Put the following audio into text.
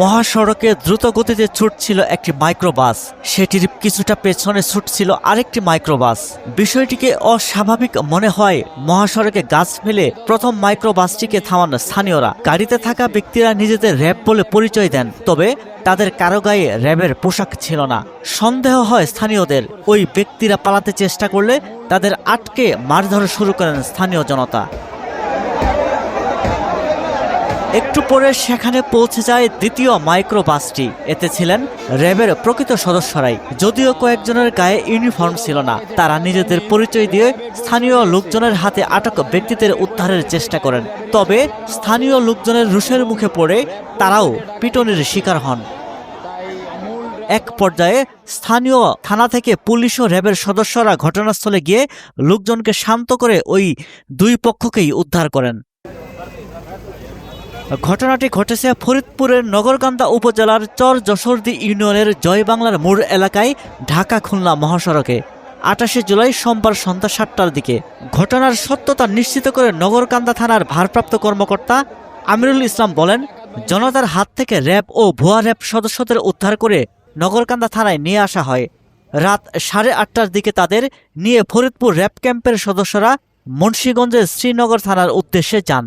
মহাসড়কে দ্রুত গতিতে ছুটছিল একটি মাইক্রোবাস। সেটির কিছুটা পেছনে ছুটছিল আরেকটি মাইক্রোবাস। বিষয়টিকে অস্বাভাবিক মনে হয়, মহাসড়কে গাছ ফেলে প্রথম মাইক্রোবাসটিকে থামান স্থানীয়রা। গাড়িতে থাকা ব্যক্তিরা নিজেদের র্যাব বলে পরিচয় দেন, তবে তাদের কারও গায়ে র্যাবের পোশাক ছিল না। সন্দেহ হয় স্থানীয়দের, ওই ব্যক্তিরা পালাতে চেষ্টা করলে তাদের আটকে মারধর শুরু করেন স্থানীয় জনতা। একটু পরে সেখানে পৌঁছে যায় দ্বিতীয় মাইক্রোবাসটি। এতে ছিলেন র্যাবের প্রকৃত সদস্যরাই। যদিও কয়েকজনের গায়ে ইউনিফর্ম ছিল না, তারা নিজেদের পরিচয় দিয়ে স্থানীয় লোকজনের হাতে আটক ব্যক্তিদের উদ্ধারের চেষ্টা করেন। তবে স্থানীয় লোকজনের রুশের মুখে পড়ে তারাও পিটনের শিকার হন। এক পর্যায়ে স্থানীয় থানা থেকে পুলিশ ও র্যাবের সদস্যরা ঘটনাস্থলে গিয়ে লোকজনকে শান্ত করে ওই দুই পক্ষকেই উদ্ধার করেন। ঘটনাটি ঘটেছে ফরিদপুরের নগরকান্দা উপজেলার চর যশোরদি ইউনিয়নের জয়বাংলার মোড় এলাকায় ঢাকা খুলনা মহাসড়কে। আটাশে জুলাই সোমবার সন্ধ্যা সাতটার দিকে। ঘটনার সত্যতা নিশ্চিত করে নগরকান্দা থানার ভারপ্রাপ্ত কর্মকর্তা আমিরুল ইসলাম বলেন, জনতার হাত থেকে র্যাব ও ভুয়া র্যাব সদস্যদের উদ্ধার করে নগরকান্দা থানায় নিয়ে আসা হয়। রাত সাড়ে আটটার দিকে তাদের নিয়ে ফরিদপুর র্যাব ক্যাম্পের সদস্যরা মুন্সীগঞ্জের শ্রীনগর থানার উদ্দেশ্যে যান।